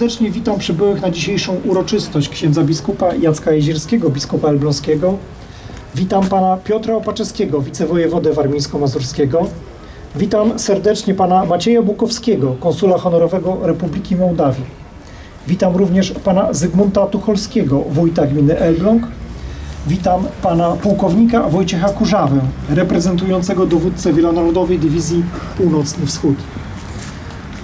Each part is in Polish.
serdecznie witam przybyłych na dzisiejszą uroczystość księdza biskupa Jacka Jezierskiego, biskupa elbląskiego. Witam pana Piotra Opaczewskiego, wicewojewodę warmińsko-mazurskiego. Witam serdecznie pana Macieja Bukowskiego, konsula honorowego Republiki Mołdawii. Witam również pana Zygmunta Tucholskiego, wójta gminy Elbląg. Witam pana pułkownika Wojciecha Kurzawę, reprezentującego dowódcę Wielonarodowej Dywizji Północny Wschód.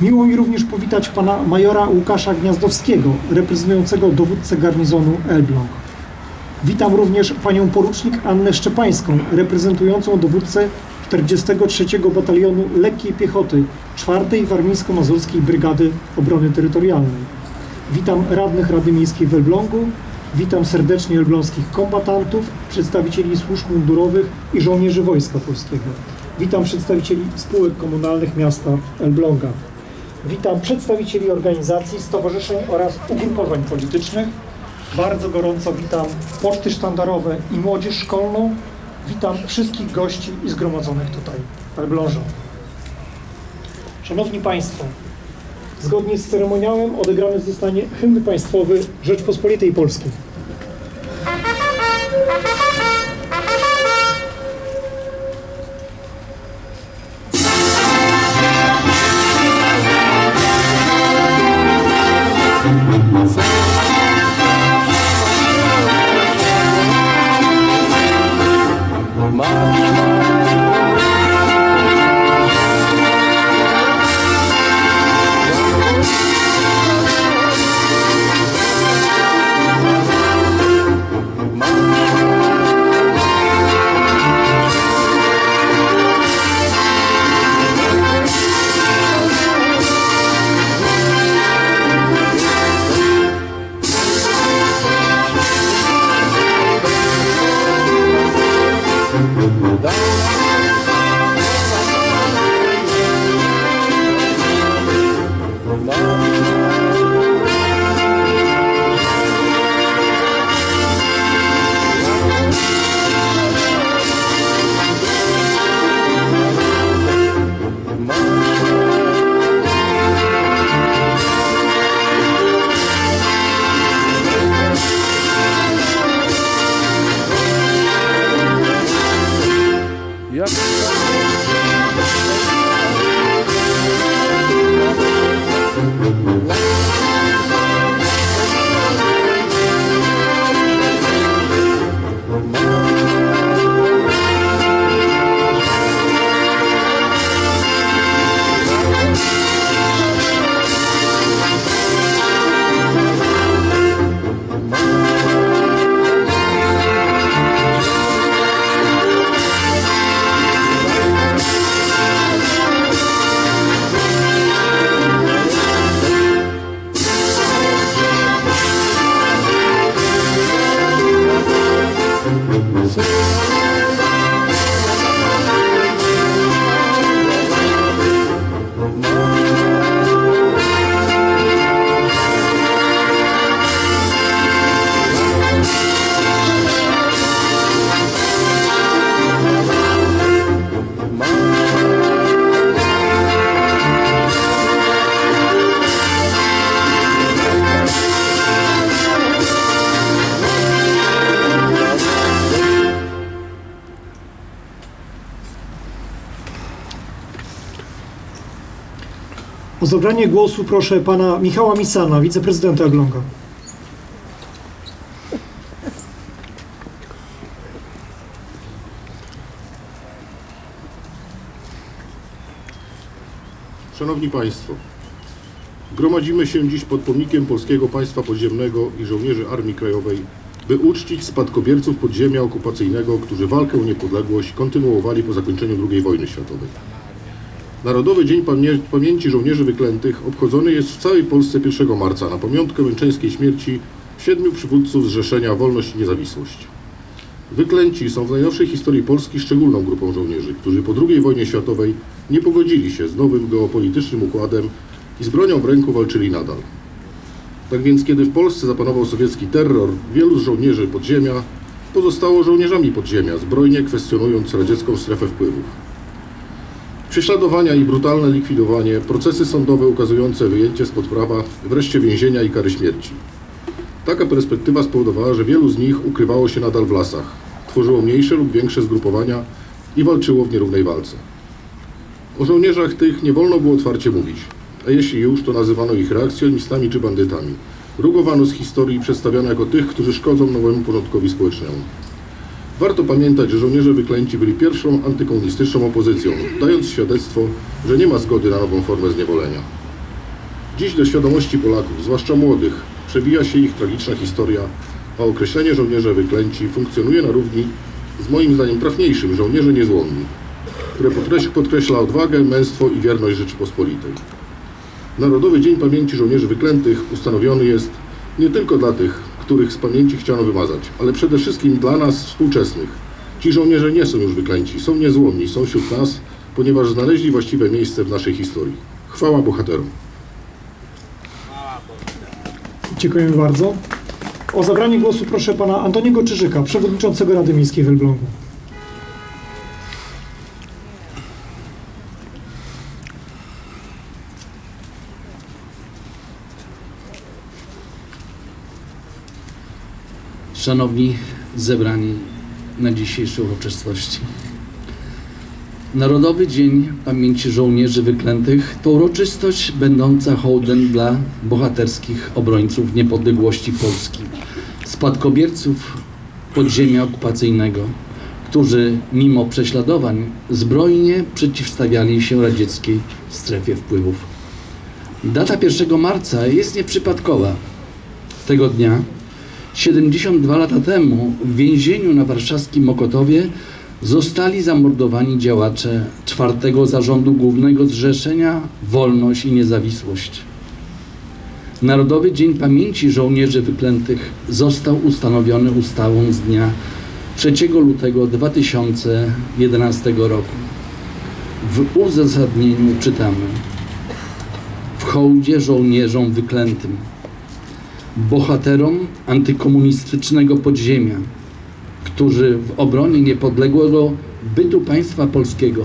Miło mi również powitać pana majora Łukasza Gniazdowskiego, reprezentującego dowódcę garnizonu Elbląg. Witam również panią porucznik Annę Szczepańską, reprezentującą dowódcę 43 Batalionu Lekkiej Piechoty 4 Warmińsko-Mazurskiej Brygady Obrony Terytorialnej. Witam radnych Rady Miejskiej w Elblągu, witam serdecznie elbląskich kombatantów, przedstawicieli służb mundurowych i żołnierzy Wojska Polskiego. Witam przedstawicieli spółek komunalnych miasta Elbląga. Witam przedstawicieli organizacji, stowarzyszeń oraz ugrupowań politycznych. Bardzo gorąco witam poczty sztandarowe i młodzież szkolną. Witam wszystkich gości i zgromadzonych tutaj w Elblążu. Szanowni Państwo, zgodnie z ceremoniałem odegrany zostanie hymn państwowy Rzeczpospolitej Polskiej. Zabranie głosu proszę pana Michała Misana, wiceprezydenta Elbląga. Szanowni Państwo, gromadzimy się dziś pod pomnikiem Polskiego Państwa Podziemnego i żołnierzy Armii Krajowej, by uczcić spadkobierców podziemia okupacyjnego, którzy walkę o niepodległość kontynuowali po zakończeniu II wojny światowej. Narodowy Dzień Pamię- Pamięci Żołnierzy Wyklętych obchodzony jest w całej Polsce 1 marca na pamiątkę męczeńskiej śmierci siedmiu przywódców Zrzeszenia Wolność i Niezawisłość. Wyklęci są w najnowszej historii Polski szczególną grupą żołnierzy, którzy po II wojnie światowej nie pogodzili się z nowym geopolitycznym układem i z bronią w ręku walczyli nadal. Tak więc, kiedy w Polsce zapanował sowiecki terror, wielu z żołnierzy podziemia pozostało żołnierzami podziemia, zbrojnie kwestionując radziecką strefę wpływów. Prześladowania i brutalne likwidowanie, procesy sądowe ukazujące wyjęcie spod prawa, wreszcie więzienia i kary śmierci. Taka perspektywa spowodowała, że wielu z nich ukrywało się nadal w lasach, tworzyło mniejsze lub większe zgrupowania i walczyło w nierównej walce. O żołnierzach tych nie wolno było otwarcie mówić, a jeśli już, to nazywano ich reakcjonistami czy bandytami. Rugowano z historii i przedstawiano jako tych, którzy szkodzą nowemu porządkowi społecznemu. Warto pamiętać, że żołnierze wyklęci byli pierwszą antykomunistyczną opozycją, dając świadectwo, że nie ma zgody na nową formę zniewolenia. Dziś do świadomości Polaków, zwłaszcza młodych, przebija się ich tragiczna historia, a określenie żołnierze wyklęci funkcjonuje na równi z moim zdaniem trafniejszym żołnierze niezłomni, które podkreś- podkreśla odwagę, męstwo i wierność Rzeczypospolitej. Narodowy Dzień Pamięci Żołnierzy Wyklętych ustanowiony jest nie tylko dla tych, których z pamięci chciano wymazać, ale przede wszystkim dla nas współczesnych. Ci żołnierze nie są już wyklęci, są niezłomni, są wśród nas, ponieważ znaleźli właściwe miejsce w naszej historii. Chwała bohaterom. Dziękujemy bardzo. O zabranie głosu proszę pana Antoniego Czyżyka, przewodniczącego Rady Miejskiej w Elblągu. Szanowni zebrani na dzisiejszej uroczystości. Narodowy Dzień Pamięci Żołnierzy Wyklętych to uroczystość będąca hołdem dla bohaterskich obrońców niepodległości Polski, spadkobierców podziemia okupacyjnego, którzy mimo prześladowań zbrojnie przeciwstawiali się radzieckiej strefie wpływów. Data 1 marca jest nieprzypadkowa. Tego dnia 72 lata temu w więzieniu na warszawskim Mokotowie zostali zamordowani działacze czwartego zarządu głównego Zrzeszenia Wolność i Niezawisłość. Narodowy Dzień Pamięci Żołnierzy Wyklętych został ustanowiony ustawą z dnia 3 lutego 2011 roku. W uzasadnieniu czytamy w hołdzie żołnierzom wyklętym bohaterom antykomunistycznego podziemia, którzy w obronie niepodległego bytu państwa polskiego,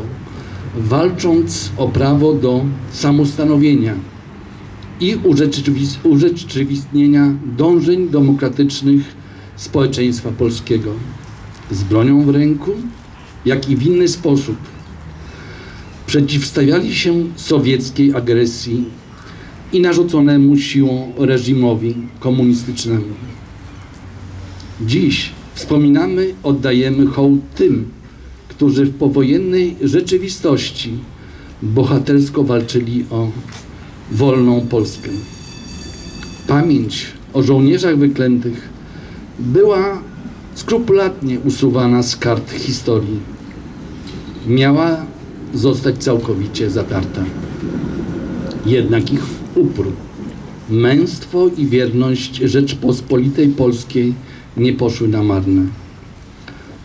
walcząc o prawo do samostanowienia i urzeczywist- urzeczywistnienia dążeń demokratycznych społeczeństwa polskiego, z bronią w ręku, jak i w inny sposób przeciwstawiali się sowieckiej agresji i narzuconemu siłą reżimowi komunistycznemu. Dziś wspominamy, oddajemy hołd tym, którzy w powojennej rzeczywistości bohatersko walczyli o wolną Polskę. Pamięć o żołnierzach wyklętych była skrupulatnie usuwana z kart historii. Miała zostać całkowicie zatarta. Jednak ich upór, męstwo i wierność Rzeczpospolitej Polskiej nie poszły na marne.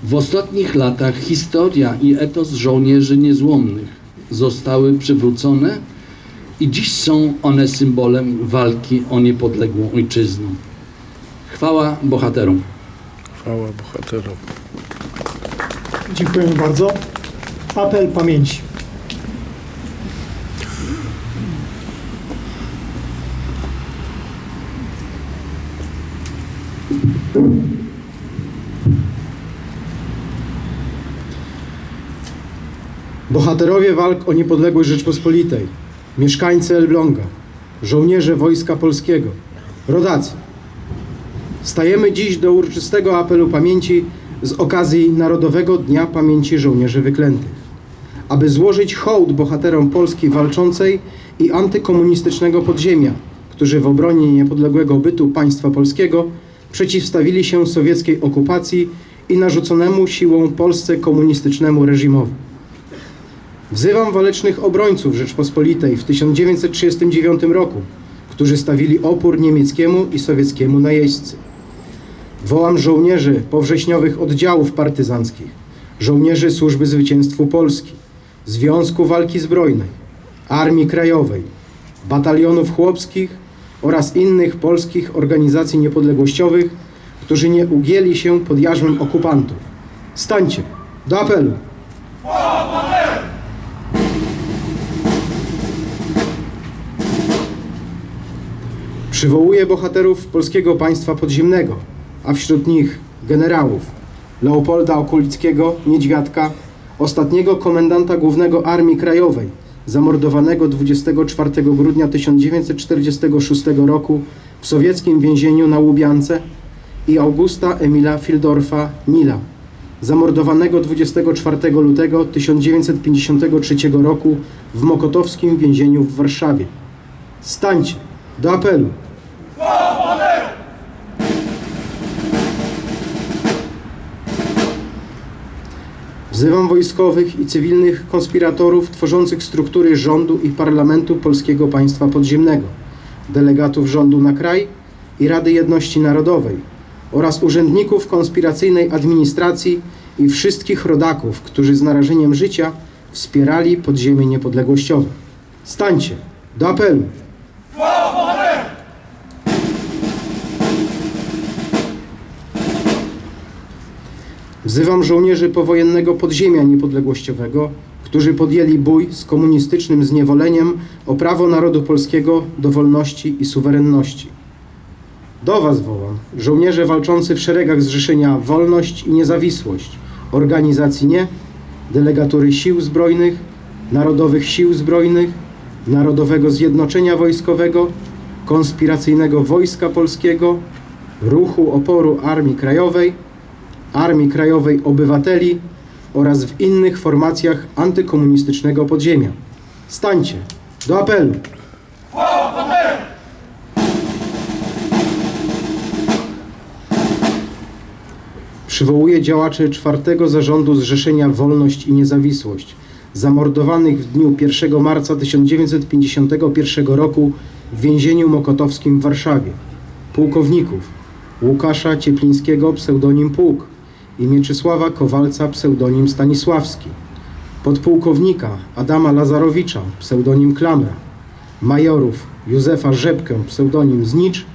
W ostatnich latach historia i etos żołnierzy niezłomnych zostały przywrócone i dziś są one symbolem walki o niepodległą ojczyznę. Chwała bohaterom. Chwała bohaterom. Dziękujemy bardzo. Apel pamięci. Bohaterowie walk o niepodległość Rzeczpospolitej, mieszkańcy Elbląga, żołnierze Wojska Polskiego, rodacy. Stajemy dziś do uroczystego apelu pamięci z okazji Narodowego Dnia Pamięci Żołnierzy Wyklętych, aby złożyć hołd bohaterom Polski walczącej i antykomunistycznego podziemia, którzy w obronie niepodległego bytu państwa polskiego przeciwstawili się sowieckiej okupacji i narzuconemu siłą Polsce komunistycznemu reżimowi. Wzywam walecznych obrońców Rzeczpospolitej w 1939 roku, którzy stawili opór niemieckiemu i sowieckiemu najeźdźcy. Wołam żołnierzy powrześniowych oddziałów partyzanckich, żołnierzy Służby Zwycięstwu Polski, Związku Walki Zbrojnej, Armii Krajowej, batalionów chłopskich oraz innych polskich organizacji niepodległościowych, którzy nie ugięli się pod jarzmem okupantów. Stańcie! Do apelu! Przywołuje bohaterów polskiego państwa podziemnego, a wśród nich generałów Leopolda Okulickiego, Niedźwiadka, ostatniego komendanta głównego Armii Krajowej, zamordowanego 24 grudnia 1946 roku w sowieckim więzieniu na Łubiance i Augusta Emila Fildorfa Nila, zamordowanego 24 lutego 1953 roku w mokotowskim więzieniu w Warszawie. Stańcie do apelu. Wzywam wojskowych i cywilnych konspiratorów tworzących struktury rządu i parlamentu Polskiego Państwa Podziemnego, delegatów rządu na kraj i Rady Jedności Narodowej oraz urzędników konspiracyjnej administracji i wszystkich rodaków, którzy z narażeniem życia wspierali podziemie niepodległościowe. Stańcie do apelu. Wzywam żołnierzy powojennego podziemia niepodległościowego, którzy podjęli bój z komunistycznym zniewoleniem o prawo narodu polskiego do wolności i suwerenności. Do Was wołam, żołnierze walczący w szeregach Zrzeszenia Wolność i Niezawisłość, organizacji NIE, delegatury Sił Zbrojnych, Narodowych Sił Zbrojnych, Narodowego Zjednoczenia Wojskowego, Konspiracyjnego Wojska Polskiego, Ruchu Oporu Armii Krajowej, Armii Krajowej Obywateli oraz w innych formacjach antykomunistycznego podziemia. Stańcie do apelu! Przywołuje działaczy czwartego zarządu Zrzeszenia Wolność i Niezawisłość, zamordowanych w dniu 1 marca 1951 roku w więzieniu mokotowskim w Warszawie. Pułkowników Łukasza Cieplińskiego, pseudonim Pułk i Mieczysława Kowalca, pseudonim Stanisławski. Podpułkownika Adama Lazarowicza, pseudonim Klamra. Majorów Józefa Rzepkę, pseudonim Znicz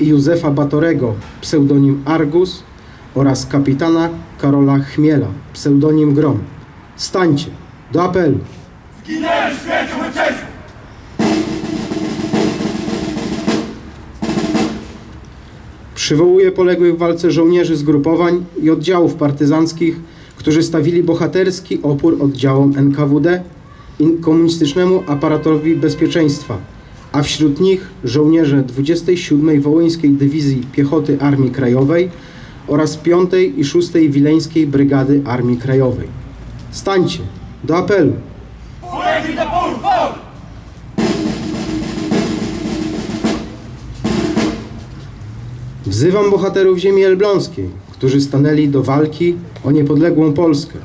i Józefa Batorego, pseudonim Argus oraz kapitana Karola Chmiela, pseudonim Grom. Stańcie do apelu! Przywołuje poległych w walce żołnierzy zgrupowań i oddziałów partyzanckich, którzy stawili bohaterski opór oddziałom NKWD i komunistycznemu aparatowi bezpieczeństwa, a wśród nich żołnierze 27. Wołyńskiej Dywizji Piechoty Armii Krajowej oraz 5. i 6. Wileńskiej Brygady Armii Krajowej. Stańcie do apelu! Wzywam bohaterów ziemi elbląskiej, którzy stanęli do walki o niepodległą Polskę.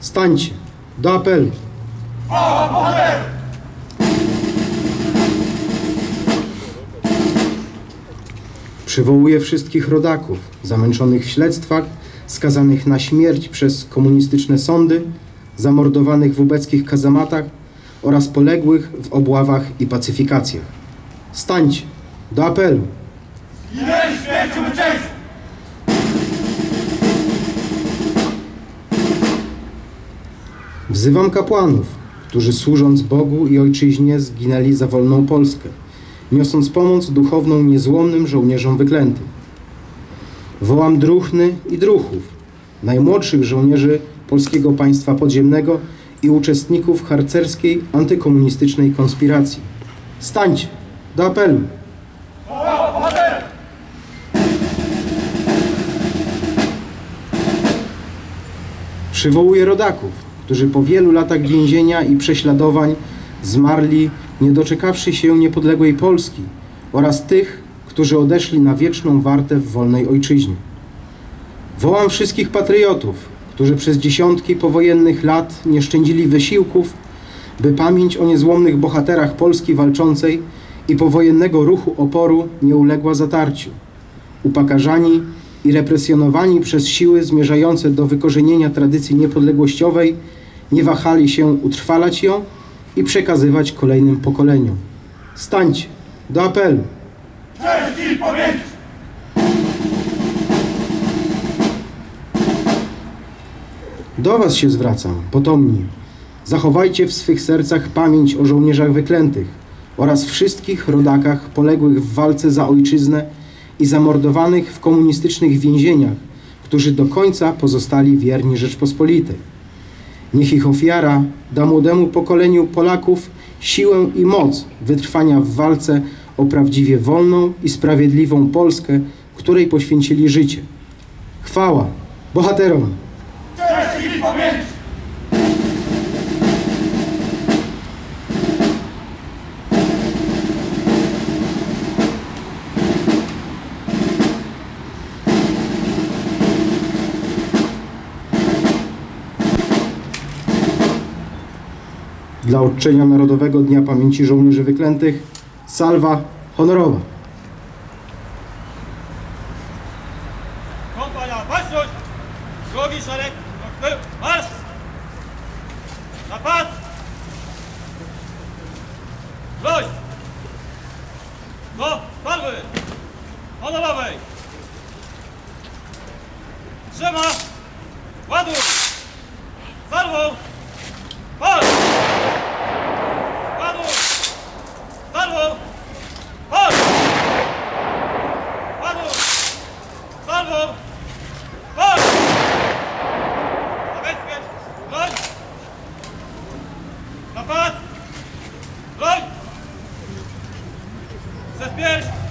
Stańcie do apelu! Przywołuję wszystkich rodaków, zamęczonych w śledztwach, skazanych na śmierć przez komunistyczne sądy, zamordowanych w ubeckich kazamatach oraz poległych w obławach i pacyfikacjach. Stańcie do apelu! Wzywam kapłanów, którzy służąc Bogu i Ojczyźnie zginęli za wolną Polskę, niosąc pomoc duchowną niezłomnym żołnierzom wyklętym. Wołam druhny i druhów, najmłodszych żołnierzy polskiego państwa podziemnego i uczestników harcerskiej antykomunistycznej konspiracji. Stańcie do apelu! Przywołuje rodaków, którzy po wielu latach więzienia i prześladowań zmarli, nie doczekawszy się niepodległej Polski, oraz tych, którzy odeszli na wieczną wartę w wolnej ojczyźnie. Wołam wszystkich patriotów, którzy przez dziesiątki powojennych lat nie szczędzili wysiłków, by pamięć o niezłomnych bohaterach Polski walczącej i powojennego ruchu oporu nie uległa zatarciu. Upakarzani i represjonowani przez siły zmierzające do wykorzenienia tradycji niepodległościowej, nie wahali się utrwalać ją i przekazywać kolejnym pokoleniom. Stańcie do apelu! Do Was się zwracam, potomni. Zachowajcie w swych sercach pamięć o żołnierzach wyklętych, oraz wszystkich rodakach poległych w walce za ojczyznę i zamordowanych w komunistycznych więzieniach, którzy do końca pozostali wierni Rzeczpospolitej. Niech ich ofiara da młodemu pokoleniu Polaków siłę i moc wytrwania w walce o prawdziwie wolną i sprawiedliwą Polskę, której poświęcili życie. Chwała bohaterom! Dla uczczenia Narodowego Dnia Pamięci Żołnierzy Wyklętych salwa honorowa. Kompania, baczność! Drugi szereg, do tyłu, marsz! Napad! Broń! Za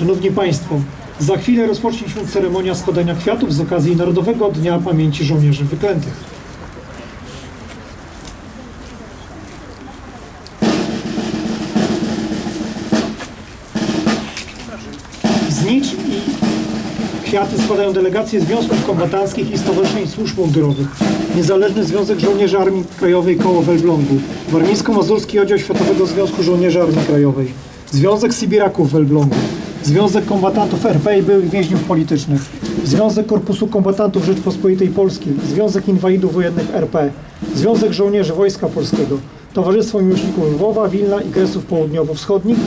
Szanowni Państwo, za chwilę rozpocznie się ceremonia składania kwiatów z okazji Narodowego Dnia Pamięci Żołnierzy Wyklętych. Znicz i kwiaty składają delegacje związków kombatanckich i stowarzyszeń służb mundurowych. Niezależny Związek Żołnierzy Armii Krajowej Koło w Elblągu, Warmińsko-Mazurski Oddział Światowego Związku Żołnierzy Armii Krajowej, Związek Sybiraków w Elblągu, Związek Kombatantów RP i byłych więźniów politycznych, Związek Korpusu Kombatantów Rzeczpospolitej Polskiej, Związek Inwalidów Wojennych RP, Związek Żołnierzy Wojska Polskiego, Towarzystwo Miłośników Lwowa, Wilna i Kresów Południowo-Wschodnich,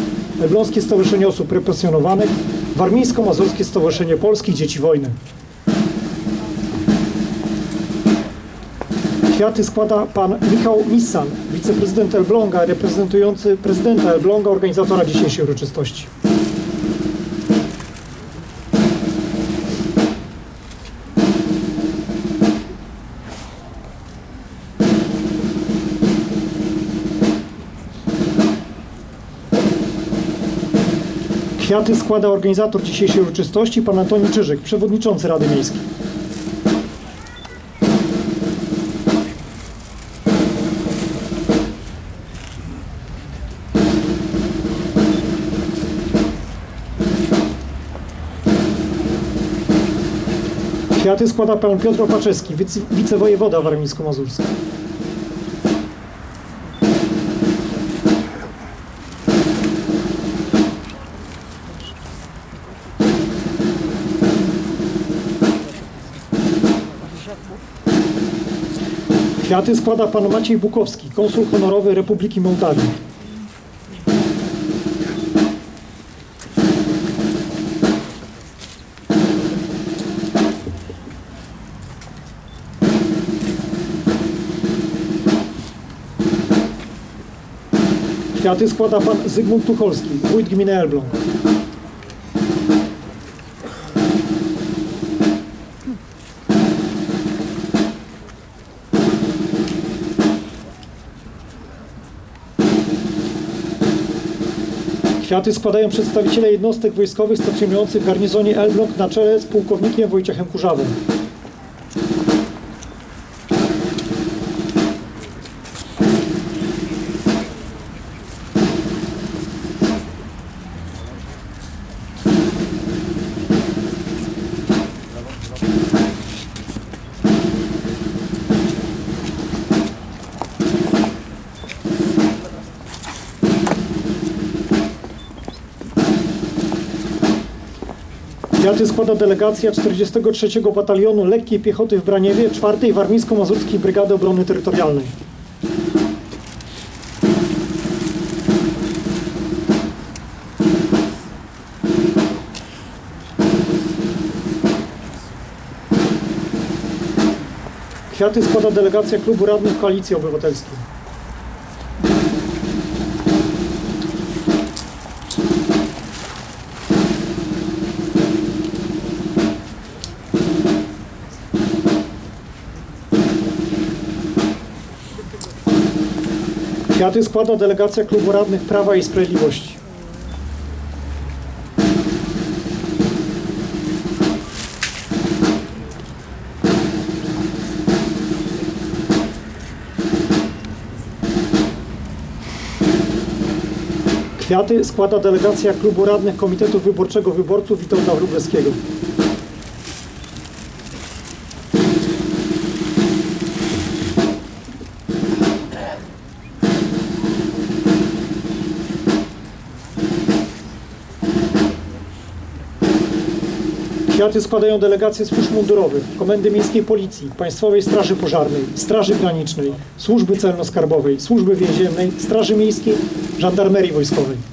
Elbląskie Stowarzyszenie Osób Represjonowanych, Warmińsko-Mazurskie Stowarzyszenie Polskich Dzieci Wojny. Kwiaty składa pan Michał Missan, wiceprezydent Elbląga, reprezentujący prezydenta Elbląga, organizatora dzisiejszej uroczystości. Kwiaty składa organizator dzisiejszej uroczystości, pan Antoni Czyżyk, przewodniczący Rady Miejskiej. Kwiaty składa pan Piotr Opaczewski, wice- wicewojewoda warmińsko-mazurski. Kwiaty składa pan Maciej Bukowski, konsul honorowy Republiki Mołdawii. Kwiaty składa pan Zygmunt Tucholski, wójt gminy Elbląg. Kwiaty składają przedstawiciele jednostek wojskowych stacjonujących w garnizonie Elbląg na czele z pułkownikiem Wojciechem Kurzawą. Kwiaty składa delegacja 43 Batalionu Lekkiej Piechoty w Braniewie 4 Warmińsko-Mazurskiej Brygady Obrony Terytorialnej. Kwiaty składa delegacja Klubu Radnych Koalicji Obywatelskiej. Kwiaty składa delegacja Klubu Radnych Prawa i Sprawiedliwości. Kwiaty składa delegacja Klubu Radnych Komitetu Wyborczego Wyborców Witolda Wróblewskiego. Kwiaty składają delegacje służb mundurowych, Komendy Miejskiej Policji, Państwowej Straży Pożarnej, Straży Granicznej, Służby Celno-Skarbowej, Służby Więziennej, Straży Miejskiej, Żandarmerii Wojskowej.